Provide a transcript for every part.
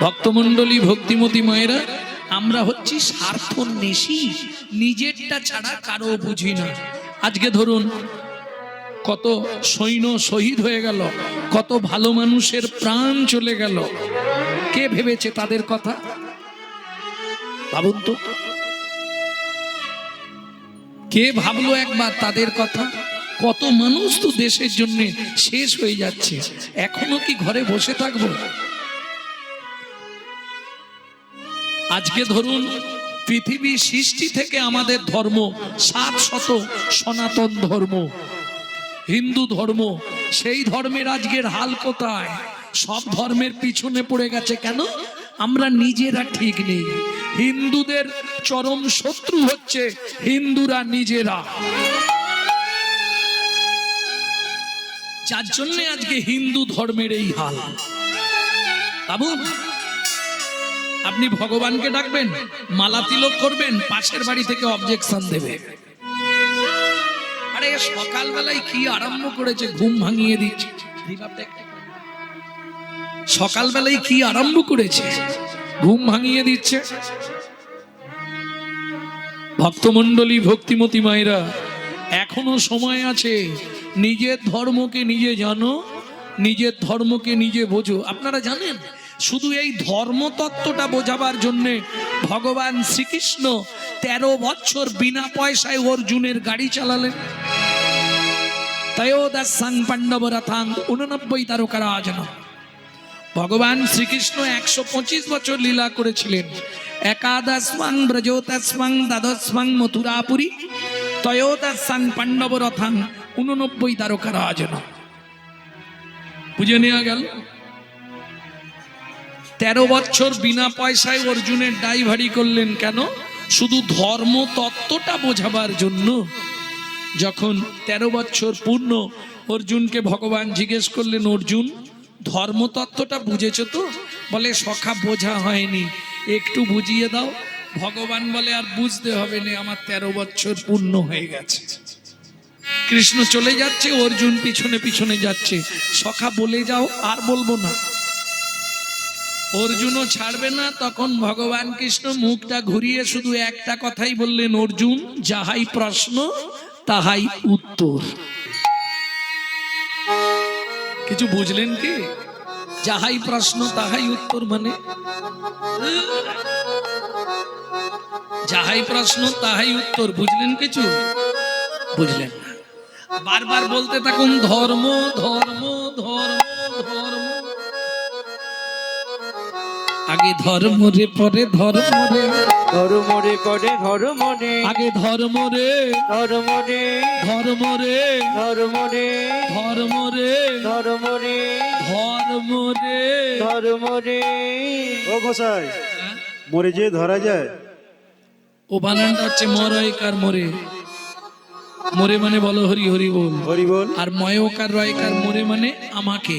ভক্তমণ্ডলী, ভক্তিমতী মায়েরা, আমরা হচ্ছি স্বার্থ নেশি নিজেরটা ছাড়া কারও বুঝি না। আজকে ধরুন, কত সৈন্য শহীদ হয়ে গেল, কত ভালো মানুষের প্রাণ চলে গেল। কে ভেবেছে তাদের কথা? ভাবুন তো। কে ভাবলো একবার তাদের কথা? কত মানুষ তো দেশের জন্য শেষ হয়ে যাচ্ছে। এখনও কি ঘরে বসে থাকব? আজকে ধরুন, পৃথিবী সৃষ্টি থেকে আমাদের ধর্ম, সাত শত সনাতন ধর্ম, হিন্দু ধর্ম, সেই ধর্মের আজকের হাল কোথায়? সব ধর্মের পিছনে পড়ে গেছে কেন? আমরা নিজেরা ঠিক নেই। হিন্দুদের চরম শত্রু হচ্ছে হিন্দুরা নিজেরা। যার জন্য আজকে হিন্দু ধর্মের এই হাল। বাবু আপনি ভগবানকে ডাকবেন, মালা তিলক করবেন, পাশের বাড়ি থেকে অবজেকশন দেবে। আরে, সকালবেলায় কি আরম্ভ করেছে? ঘুম ভাঙিয়ে দিচ্ছে। সকালবেলায় কি আরম্ভ করেছে? ঘুম ভাঙিয়ে দিচ্ছে। ভক্তমণ্ডলী, ভক্তিমতী মায়েরা, এখনও সময় আছে। নিজের ধর্মকে নিজে জানো, নিজের ধর্মকে নিজে বোঝো। আপনারা জানেন? শুধু এই ধর্মতত্ত্বটা বোঝাবার জন্যে ভগবান শ্রীকৃষ্ণ তেরো বছর বিনা পয়সায় অর্জুনের গাড়ি চালালেন। তয়োদাসাং পাণ্ডব উননব্বই তারকারা আজনা ভগবান শ্রীকৃষ্ণ একশো পঁচিশ বছর লীলা করেছিলেন। একাদশমাং ব্রজোতস্মাং দ্বাদশমাং মথুরাপুরী তয়োদশাং পাণ্ডব রথাং উননব্বই তারকা রাজন বুঝে নেওয়া গেল? তেরো বছর বিনা পয়সায় অর্জুনের ড্রাইভারি করলেন কেন? শুধু ধর্ম তত্ত্বটা বোঝাবার জন্য। যখন তেরো বছর পূর্ণ, অর্জুনকে ভগবান জিজ্ঞেস করলেন, অর্জুন ধর্মতত্ত্বটা বুঝেছ তো? বলে, সখা, বোঝা হয়নি। একটু বুঝিয়ে দাও। ভগবান বলে, আর বুঝতে হবে না, আমার তেরো বছর পূর্ণ হয়ে গেছে। কৃষ্ণ চলে যাচ্ছে, অর্জুন পিছনে পিছনে যাচ্ছে। সখা, বলে যাও, আর বলব না। অর্জুনও ছাড়বে না, তখন ভগবান কৃষ্ণ মুখটা ঘুরিয়ে শুধু একটা কথাই বললেন, অর্জুন, যাহাই প্রশ্ন, তাহাই উত্তর। কিছু বুঝলেন কি? যাহাই প্রশ্ন, তাহাই উত্তর মানে? যাহাই প্রশ্ন, তাহাই উত্তর, বুঝলেন কিছু? বুঝলেন না। বারবার বলতে থাকুন, ধর্ম ধর্ম ধর্ম ধর্ম। আগে ধর্ম রে পরে ধর্ম রে ধর্ম রে করে ধর্ম রে আগে ধর্ম রে ধর্ম রে ধর্ম রে ধর্ম রে ধর্ম রে ধর্ম রে ধর্ম রে ধর্ম রে ও গোসাই মরে যে ধরা যায়। ও বানানটা হচ্ছে মরয়কার মরে। মরে মানে বলো হরি হরি বল। হরি বল। আর ময়কার রয়কার মরে মানে আমাকে।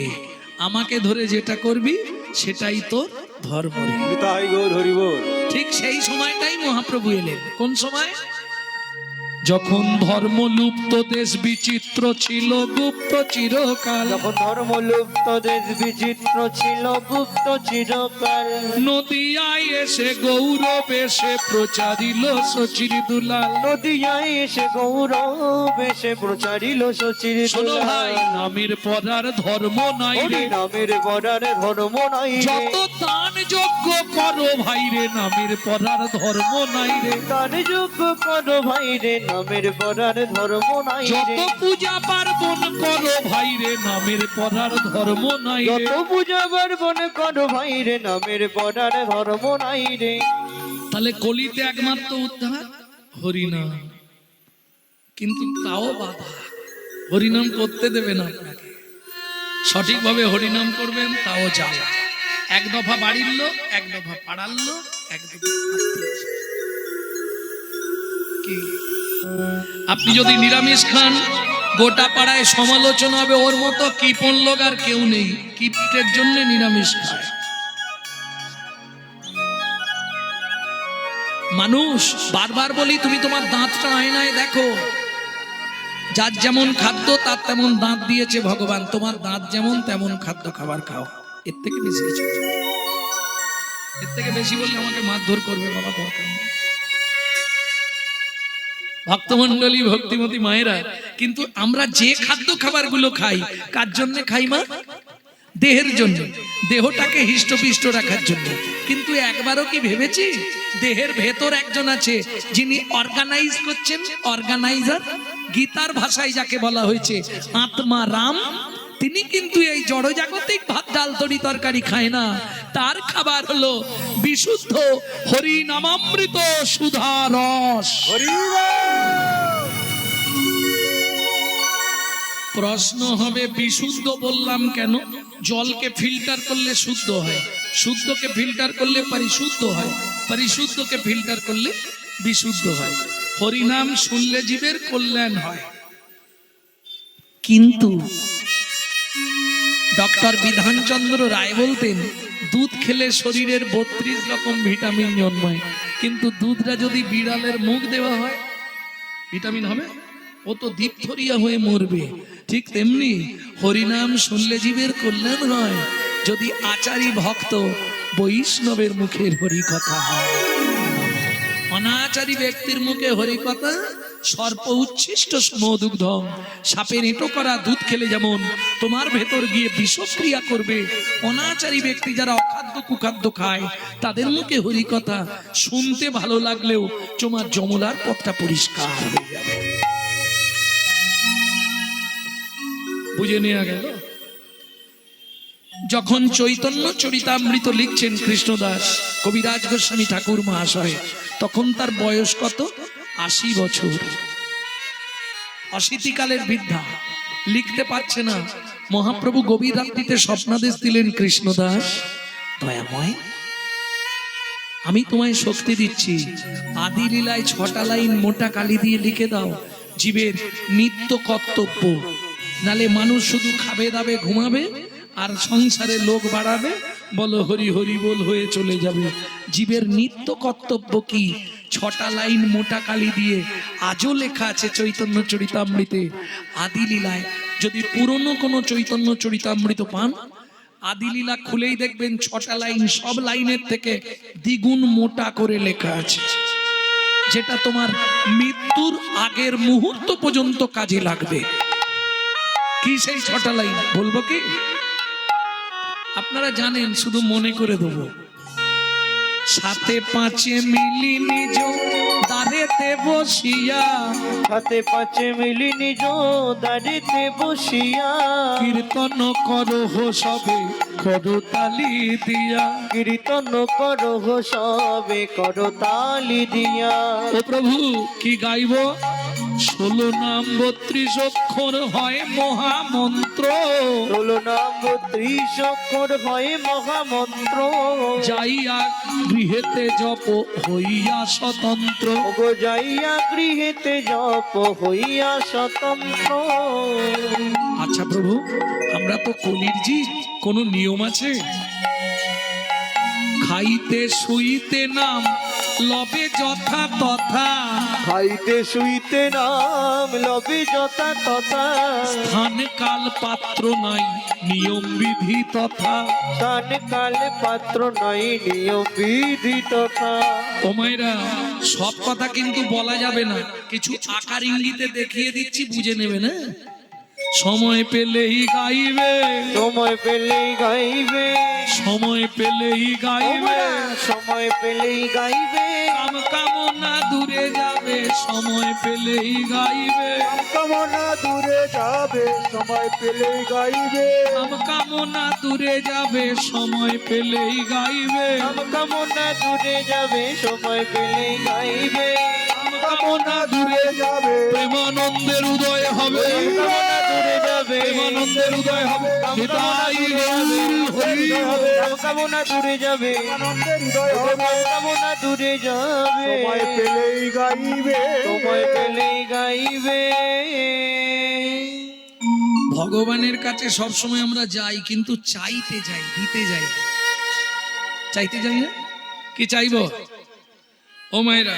আমাকে ধরে যেটা করবি সেটাই তোর ধর্ম তাই গৌর ঠিক সেই সময়টাই মহাপ্রভু এলেন। কোন সময়? যখন ধর্ম লুপ্ত দেশ বিচিত্র ছিল গুপ্ত চিরকাল। যখন ধর্ম লুপ্ত দেশ বিচিত্র ছিল গুপ্ত চিরকাল। নদিয়ায় এসে গৌরব এসে প্রচারিল সচির দুলাল। নদিয়ায় এসে গৌরব এসে প্রচারিল সচির শোনো ভাই নামের পড়ার ধর্ম নাই রে। নামের বরার ধর্ম নাই রে। যত দান যোগ্য করো ভাই রে নামের পড়ার ধর্ম নাই রে। তার যোগ্য করো ভাই রে নামের বরার ধর্ম নাই যত পূজা পার্বণ করো ভাই রে নামের পড়ার ধর্ম নাই যত পূজা পার্বণ করো ভাই রে নামের বরার ধর্ম নাই রে। তাহলে কলিতে একমাত্র উদ্ধার হরিনাম। কিন্তু তাও বাধা। হরিনাম করতে দেবে না আপনাকে। সঠিকভাবে হরিনাম করবেন তাও জ্বালা। এক দফা বাড়ির লোক এক দফা পাড়ার লোক এক দফা কি? আপনি যদি নিরামিষ খান, গোটা পাড়ায় সমালোচনা হবে ওর মতো কিপন লোক আর কেউ নেই। কিপ্টের জন্য নিরামিষ খায়। মানুষ, বারবার বলি তুমি তোমার দাঁতটা আয়নায় দেখো। যার যেমন খাদ্য, তার তেমন দাঁত দিয়েছে ভগবান। তোমার দাঁত যেমন তেমন খাদ্য খাবার খাও। এর থেকে বেশি কিছু। না। থেকে বেশি বললে আমাকে মারধর করবে বাবা দরকার। ভক্তমন্ডলী ভক্তিমতী মায়েরা, কিন্তু আমরা যে খাদ্য খাবারগুলো খাই, কার জন্য খাই মা? দেহের জন্য, দেহটাকে হিষ্টপিষ্ট রাখার জন্য। কিন্তু একবারও কি ভেবেছি? দেহের ভেতর একজন আছে, যিনি অর্গানাইজ করছেন অর্গানাইজার গীতার ভাষায় যাকে বলা হয়েছে, আত্মা রাম তিনি কিন্তু এই জড়জাগতিক ভাত, ডাল তরি তরকারি খায় না। তার খাবার হলো বিশুদ্ধ হরি নামামৃত সুধা রস। প্রশ্ন হবে, বিশুদ্ধ বললাম কেন? জলকে ফিল্টার করলে শুদ্ধ হয়, শুদ্ধকে ফিল্টার করলে পরিশুদ্ধ হয়, পরিশুদ্ধকে ফিল্টার করলে বিশুদ্ধ হয়। হরিনাম শুনলে জীবের কল্যাণ হয়। কিন্তু ডক্টর বিধানচন্দ্র রায় বলতেন, দুধ খেলে শরীরের বত্রিশ রকম ভিটামিন জন্মায়, কিন্তু দুধটা যদি বিড়ালের মুখ দেওয়া হয়, ভিটামিন হবে? ও তো দীপথরিয়া হয়ে মরবে। ঠিক তেমনি হরিনাম শুনলে জীবের কল্যাণ হয়, যদি আচারী ভক্ত বৈষ্ণবের মুখের হরি কথা হয়। অনাচারী ব্যক্তির মুখে হরি কথা সর্প উচ্ছিষ্ট সমদুগ্ধ সাপের এঁটো করা দুধ খেলে যেমন তোমার ভেতর গিয়ে বিষক্রিয়া করবে। অনাচারী ব্যক্তি যারা অখাদ্য কুখাদ্য খায়, তাদের মুখে হরি কথা শুনতে ভালো লাগলেও তোমার যমলার পথটা পরিষ্কার হয়ে যাবে। বুঝে নেওয়া গেল? যখন চৈতন্য চরিতামৃত লিখছেন কৃষ্ণদাস, কবিরাজ গোস্বামী ঠাকুর মহাশয়, তখন তার বয়স কত? আশি বছর। অশীতিকালের বৃদ্ধা লিখতে পারছে না। মহাপ্রভু গভীর রাত্রিতে স্বপ্নাদেশ দিলেন কৃষ্ণদাস, দয়াময়, আমি তোমায় শক্তি দিচ্ছি। আদি লীলায় ছটা লাইন মোটা কালি দিয়ে লিখে দাও। জীবের নিত্য কর্তব্য। নালে মানুষ শুধু খাবে দাবে ঘুমাবে, আর সংসারে লোক বাড়াবে। বলো হরি হরি বল হয়ে চলে যাবে। জীবের নিত্য কর্তব্য কি? ছটা লাইন মোটা কালি দিয়ে আজও লেখা আছে চৈতন্য চরিতামৃতে। আদি লীলায়। যদি পুরনো কোনো চৈতন্য চরিতামৃত পান আদিলীলা খুলেই দেখবেন ছটা লাইন সব লাইনের থেকে দ্বিগুণ মোটা করে লেখা আছে। যেটা তোমার মৃত্যুর আগের মুহূর্ত পর্যন্ত কাজে লাগবে। কি সেই ছটা লাইন? বলব কি? আপনারা জানেন, শুধু মনে করে দেবো। সাথে পাঁচে মিলি নিজ দাঁড়েতে বসিয়া। সাথে পাঁচে মিলি নিজ দাঁড়েতে বসিয়া। কীর্তন করো হো সবে করো তালি দিয়া। কীর্তন করো হো সবে করো তালি দিয়া। ও প্রভু কি গাইব? ষোলো নাম বত্রিশ অক্ষর হয় মহামন্ত্র। ষোলো নাম ত্রিশ অক্ষর হয় মহামন্ত্র। যাইয়া গৃহেতে জপ হইয়া স্বতন্ত্র। যাইয়া গৃহেতে জপ হইয়া স্বতন্ত্র। আচ্ছা প্রভু আমরা তো কলির জি কোনো নিয়ম আছে? খাইতে শুইতে নাম লবে যথা তথা। খাইতে শুইতে নাম লবে যথা তথা। স্থান কাল পাত্র নাই নিয়ম বিধি তথা। স্থান কাল পাত্র নাই নিয়ম বিধি তথা। ওমাইরা সব কথা কিন্তু বলা যাবে না। কিছু আকার ইঙ্গিতে দেখিয়ে দিচ্ছি বুঝে নেবে না? সময় পেলেই গাইবে। সময় পেলেই গাইবে। সময় পেলেই গাইবে। সময় পেলেই গাইবে। কাম কামনা দূরে যাবে সময় পেলেই গাইবে। কামনা দূরে যাবে সময় পেলেই গাইবে। কাম কামনা দূরে যাবে সময় পেলেই গাইবে। কামনা দূরে যাবে সময় পেলেই গাইবে। কাম কামনা উদয় হবে নিতাই হরি। কামনা দূরে যাবে। কামনা দূরে যাবে। সময় পেলেই গাইবে। সময় পেলেই গাইবে। ভগবানের কাছে সবসময় আমরা যাই কিন্তু চাইতে যাই দিতে যাই চাইতে যাই না? কি চাইব? ও মায়েরা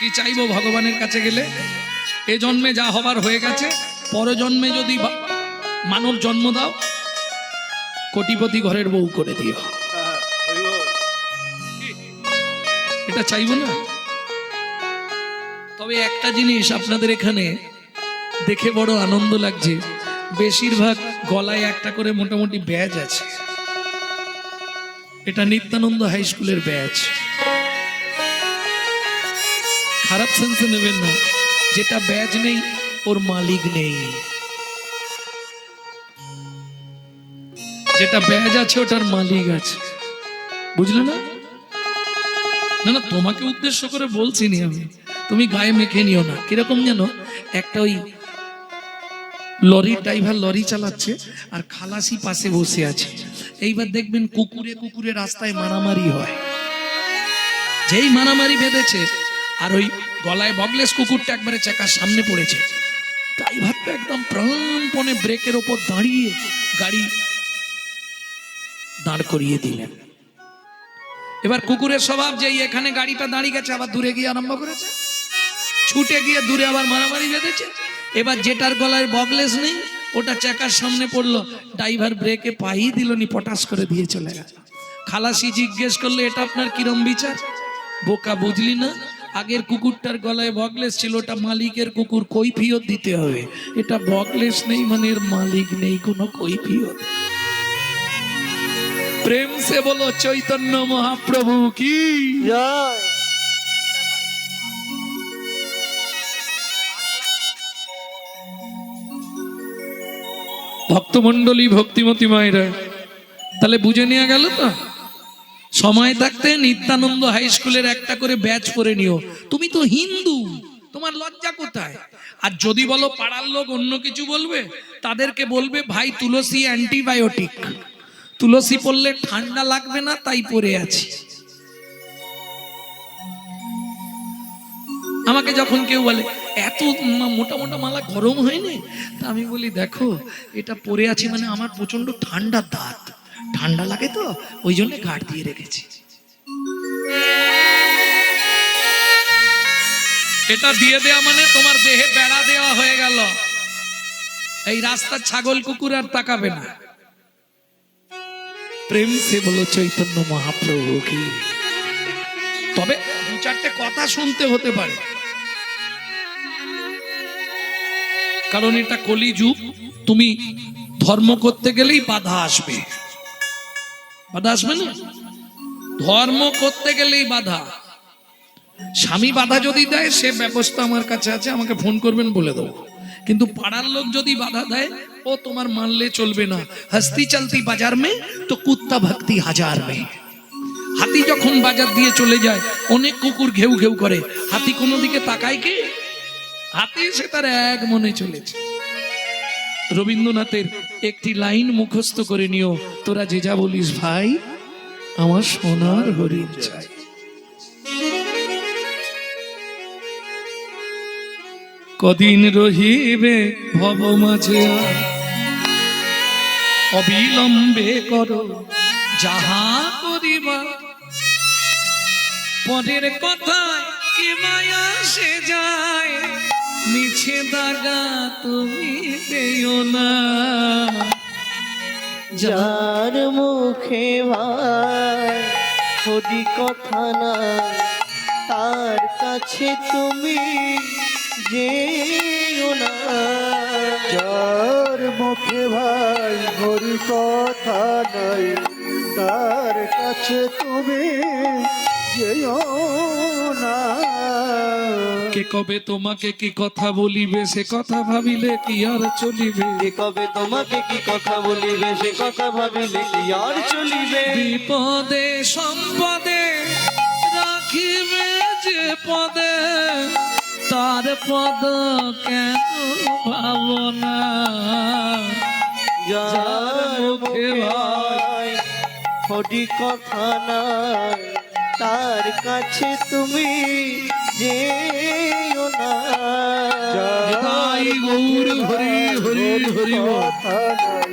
কি চাইব ভগবানের কাছে গেলে? এ জন্মে যা হবার হয়ে গেছে পর জন্মে যদি মানব জন্ম দাও। কোটিপতি ঘরের বউ করে দিও। এটা চাইব না? তবে একটা জিনিস আপনাদের এখানে দেখে বড় আনন্দ লাগছে। বেশিরভাগ গলায় একটা করে মোটামুটি ব্যাজ আছে। এটা নিত্যানন্দ হাই স্কুলের ব্যাচ খারাপ সেন্সে নেবেন না। যেটা ব্যাজ নেই, ওর মালিক নেই। যেটা ব্যাজ আছে, ওটার মালিক আছে। বুঝলে না? না না, তোমাকে উদ্দেশ্য করে বলছি নি আমি। তুমি গায়ে মেখে নিও না। কীরকম যেন একটা ওই লরির ড্রাইভার লরি চালাচ্ছে আর খালাসি পাশে বসে আছে। এইবার দেখবেন কুকুরে কুকুরে রাস্তায় মারামারি হয়। যেই মারামারি বেঁধেছে আর ওই গলায় বগলেস কুকুরটা একবারে চাকার সামনে পড়েছে। ড্রাইভারটা একদম প্রাণপণে ব্রেকের ওপর দাঁড়িয়ে গাড়ি দাঁড় করিয়ে দিলেন। এবার কুকুরের স্বভাব যে এখানে গাড়িটা দাঁড়িয়ে গেছে, আবার দূরে গিয়ে আরম্ভ করেছে। ছুটে গিয়ে দূরে আবার মারামারি বেঁধেছে। এবার যেটার গলায় বগলেস নেই, ওটা চাকার সামনে পড়ল, ড্রাইভার ব্রেকে পাই দিল, নি পটাশ করে দিয়ে চলে গেল। খালাসি জিজ্ঞেস করলে, এটা আপনার কিরম বিচার? বোকা বুঝলি না? আগের কুকুরটার গলায় বগলেস ছিল, ওটা মালিকের কুকুর কৈফিয়ত দিতে হবে। এটা বগলেস নেই মানে এর মালিক নেই, কোনো কৈফিয়ত প্রেম সে বলো চৈতন্য মহাপ্রভু কি? ভক্তমন্ডলী ভক্তিমতী মায়েরা তাহলে বুঝে নেওয়া গেল তো? সময় থাকতে নিত্যানন্দ হাই স্কুলের একটা করে ব্যাচ করে নিও। তুমি তো হিন্দু তোমার লজ্জা কোথায়? আর যদি বলো পাড়ার লোক অন্য কিছু বলবে তাদেরকে বলবে ভাই তুলসী অ্যান্টিবায়োটিক তুলসী পড়লে ঠান্ডা লাগবে না, তাই পরে আছি। আমাকে যখন কেউ বলে, এত মোটা মোটা মালা গরম হয়নি? তা আমি বলি, দেখো, এটা পরে আছি মানে আমার প্রচণ্ড ঠান্ডা দাঁত। ঠান্ডা লাগে তো, ওই জন্য ঘাট দিয়ে রেখেছি। এটা দিয়ে দেয়া মানে তোমার দেহে বেড়া দেওয়া হয়ে গেল। এই রাস্তার ছাগল কুকুর আর তাকাবে না। প্রেম সে বলো চৈতন্য মহাপ্রভু তবে দু চারটে কথা শুনতে হতে পারে। কারণ এটা কলিযুগ, তুমি ধর্ম করতে গেলেই বাধা আসবে। বাধা আসবে না? ধর্ম করতে গেলেই বাধা। স্বামী বাধা যদি দেয়, সে ব্যবস্থা আমার কাছে আছে, আমাকে ফোন করবেন বলে দেবো। কিন্তু পাড়ার লোক যদি বাধা দেয় ও তোমার মানলে চলবে না হস্তি চলতি বাজার মে তো কুত্তা ভক্তি হাজার মে হাতি যখন বাজার দিয়ে চলে যায় অনেক কুকুর ঘেউ ঘেউ করে হাতি কোনো দিকে তাকায় কি হাতি সে তার এক মনে চলেছে রবীন্দ্রনাথের একটি লাইন মুখস্থ করে নিও। তোরা যে যা বলিস ভাই আমার সোনার হরিণ চাই। কদিন রহিবে ভব মাঝে আর, অবিলম্বে করো, যাহা করিবা। পরের কথায় কি মায়া সে যায়, মিছে দাগা তুমি দেও না। যার মুখে ভাই হরি কথা না তার কাছে তুমি যেও না। যার মুখে ভাই হরি কথা নাই। তার কাছে তুমি যেও না। কে কবে তোমাকে কি কথা বলিবে সে কথা ভাবিলে কি আর চলিবে? কে কবে তোমাকে কি কথা বলিবে সে কথা ভাবিলে কি আর চলিবে? বিপদে সম্পদে রাখিবে যে পদে। তার পদ কেন ভাবনা যার মুখে ভাই কথা নাই তার কাছে তুমি যেও না। তাই গৌর হরি হরি হরি কথা নাই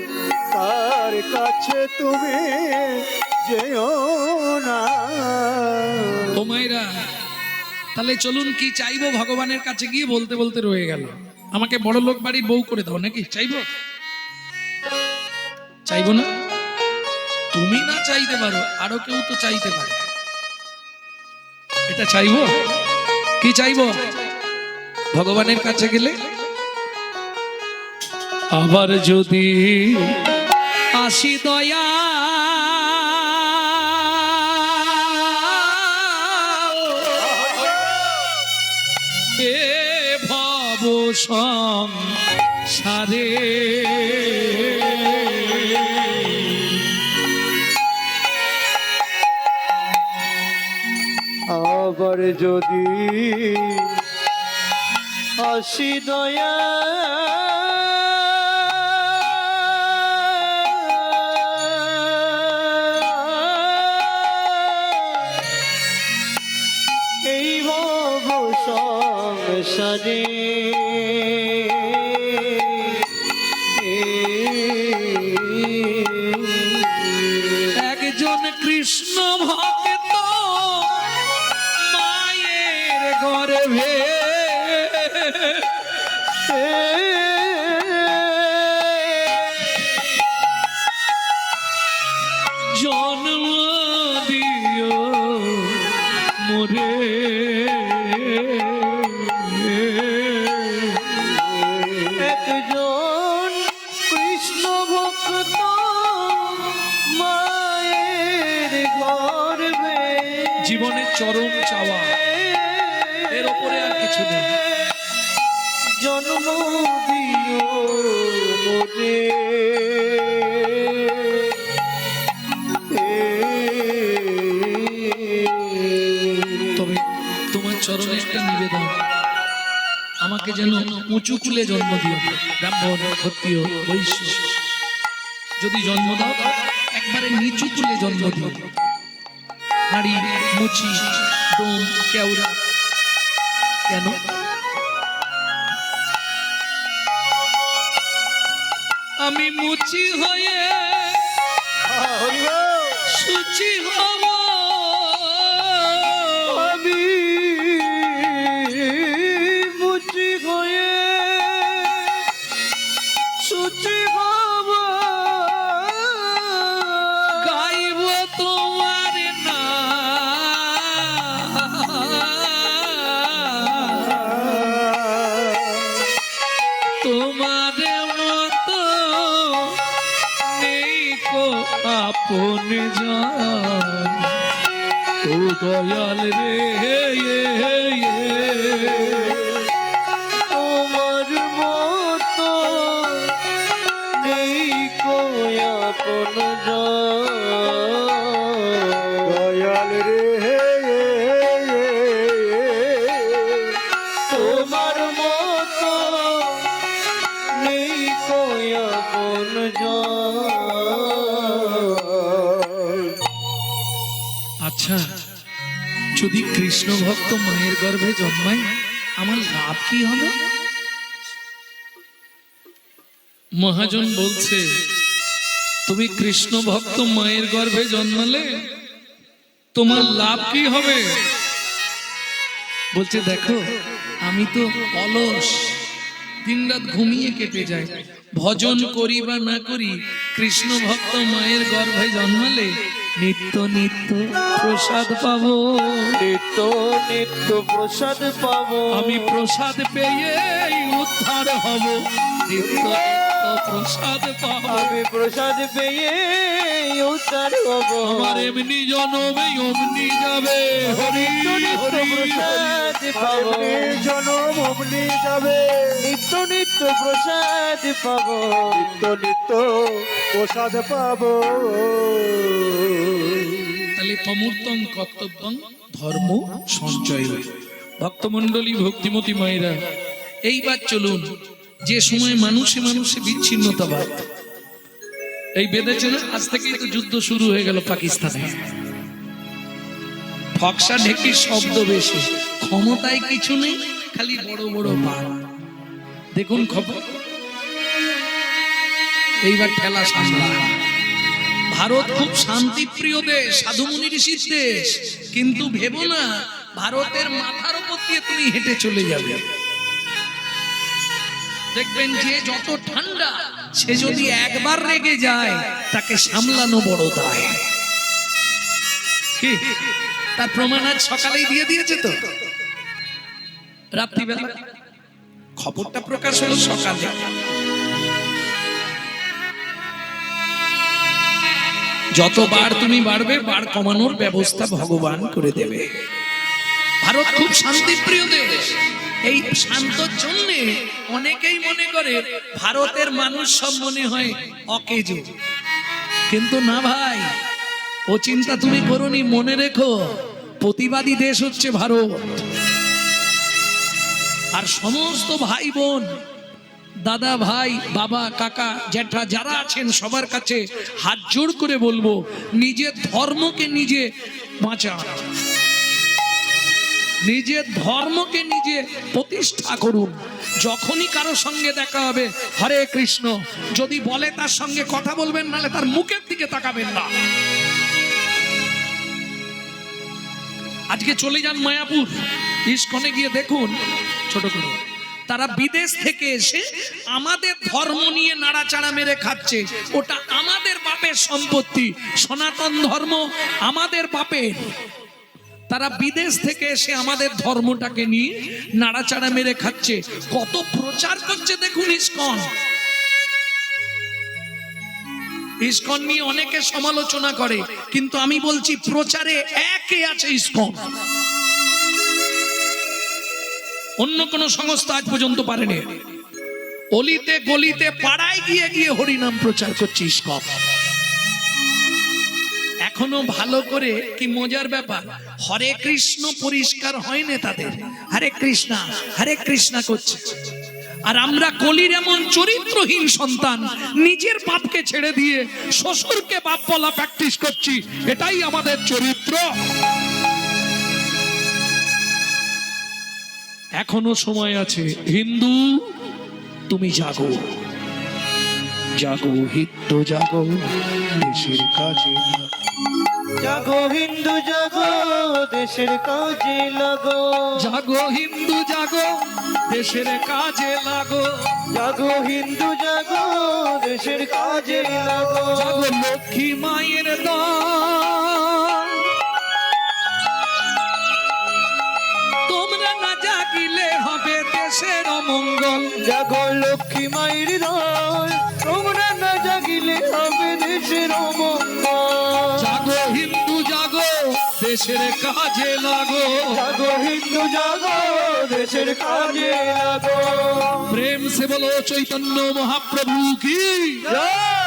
তার কাছে তুমি যেও না। তাহলে চলুন কি চাইব? ভগবানের কাছে গিয়ে বলতে বলতে রয়ে গেল। আমাকে বড় লোক বাড়ির বউ করে দাও নাকি? চাইব? চাইব না? তুমি না চাইতে পারো, আরও কেউ তো চাইতে পারে। এটা চাইব? কি চাইব? ভগবানের কাছে গেলে? আবার যদি আসি দয়া ভব সারে। আবার যদি আসি দয়া এই সংসারে জীবনের চরম চাওয়া। এর ওপরে আর কিছু নেই। জন্ম দিও তবে তোমার চরণে একটা নিবেদন। আমাকে যেন উঁচু কুলে জন্ম দিও। ব্রাহ্মণ ক্ষত্রিয় বৈশ্য। যদি জন্ম দাও একবারে নিচু কুলে জন্ম দিও। হাড়ি মুচি ডোম কেওড়া। কেন? আমি মুচি হয়ে সুচি হব কোন দয়াল রে তোমার মতো নেই কোয়া আচ্ছা যদি কৃষ্ণ ভক্ত মায়ের গর্ভে জন্মায় আমার লাভ কি হবে? মহাজন বলছে তুমি কৃষ্ণ ভক্ত মায়ের গর্ভে জন্মালে তোমার লাভ কি হবে? বলছে দেখো আমি তো অলস দিন রাত ঘুমিয়ে কেটে যায় ভজন করি বা না করি কৃষ্ণ ভক্ত মায়ের গর্ভে জন্মালে নিত্য নিত্য প্রসাদ পাবো। নিত্য নিত্য প্রসাদ পাবো। আমি প্রসাদ পেয়ে উদ্ধার হব। নিত্য নিত্য প্রসাদ পাবো। আমি প্রসাদ পেয়ে উত্তর হব। আমার এমনি জনমে অমনি যাবে। হরি প্রসাদ পাবো। জনম অমনি যাবে। নিত্য নিত্য প্রসাদ পাবো। নিত্য নিত্য প্রসাদ পাবো। তাহলে তমূর্তং কর্তব্যং ধর্ম সঞ্চয়। ভক্তমণ্ডলী ভক্তিমতী মায়েরা এইবার চলুন যে সময় মানুষে মানুষে বিচ্ছিন্নতাবাদ এই বেঁধেছে না আজ থেকেই তো যুদ্ধ শুরু হয়ে গেল পাকিস্তানে। ফক্সা ঢেকির শব্দ বেশি, ক্ষমতায় কিছু নেই, খালি বড় বড় বাদ দেখুন খবর। এইবার ঠেলা সামলা। ভারত খুব শান্তিপ্রিয় দেশ সাধুমুনি ঋষির দেশ। কিন্তু ভেবো না, ভারতের মাথার উপর দিয়ে তুমি হেঁটে চলে যাবে। দেখবেন যে যত ঠান্ডা, সে যদি একবার রেগে যায়, তাকে সামলানো বড় দায়। তার প্রমাণ আজ সকালেই দিয়ে দিয়েছে তো। রাত্রিবেলা। খবরটা প্রকাশ হলো সকালে। যত বার তুমি বাড়বে, বার কমানোর ব্যবস্থা ভগবান করে দেবে। ভারত খুব শান্তিপ্রিয় দেশ। এই শান্তর জন্য অনেকেই মনে করে ভারতের মানুষ সব মনে হয় অকেজ। কিন্তু না ভাই, ও চিন্তা তুমি করনি, মনে রেখো, প্রতিবাদী দেশ হচ্ছে ভারত। আর সমস্ত ভাই বোন দাদা, ভাই, বাবা, কাকা, জ্যাঠা যারা আছেন সবার কাছে হাত জোড় করে বলব, নিজের ধর্মকে নিজে বাঁচান। নিজের ধর্মকে নিজে প্রতিষ্ঠা করুন। যখনই কারও সঙ্গে দেখা হবে, হরে কৃষ্ণ, যদি বলে তার সঙ্গে কথা বলবেন নালে তার মুখের দিকে তাকাবেন না। আজকে চলে যান মায়াপুর। ইস্কনে গিয়ে দেখুন, ছোট করে, তারা বিদেশ থেকে এসে আমাদের ধর্ম নিয়ে নাড়াচাড়া মেরে খাচ্ছে। ওটা আমাদের বাপের সম্পত্তি। সনাতন ধর্ম আমাদের বাপের। তারা বিদেশ থেকে এসে আমাদের ধর্মটাকে নিয়ে নাড়াচাড়া মেরে খাচ্ছে। কত প্রচার করছে দেখুন ইস্কন। ইস্কন নিয়ে অনেকে সমালোচনা করে, কিন্তু আমি বলছি প্রচারে একে আছে ইস্কন। অন্য কোন সংস্থা আজ পর্যন্ত পারেনি। অলিতে গলিতে পাড়ায় গিয়ে গিয়ে হরিনাম প্রচার করছে ইস্কন। এখনও ভালো করে কি মজার ব্যাপার? হরে কৃষ্ণ পরিষ্কার হয়নি তাদের? হরে কৃষ্ণা হরে কৃষ্ণা করছে। আর আমরা কলির এমন চরিত্রহীন সন্তান, নিজের বাপকে ছেড়ে দিয়ে শ্বশুরকে বাপ বলা প্র্যাকটিস করছি, এটাই আমাদের চরিত্র। এখনও সময় আছে। হিন্দু, তুমি জাগো। জাগো হিন্দু জাগো দেশের কাজে। জাগো হিন্দু জাগো দেশের কাজে লাগো। জাগো হিন্দু জাগো দেশের কাজে লাগো। জাগো হিন্দু জাগো দেশের কাজে লাগো। জাগো লক্ষ্মী মায়ের দল। তোমরা না জাগিলে হবে দেশের অমঙ্গল। জাগো লক্ষ্মী মায়ের দল। তোমরা না জাগিলে হবে দেশের অমঙ্গল। দেশের কাজে লাগো। জাগো হিন্দু জাগো দেশের কাজে লাগো। প্রেম সে বলো চৈতন্য মহাপ্রভু কি? জয়!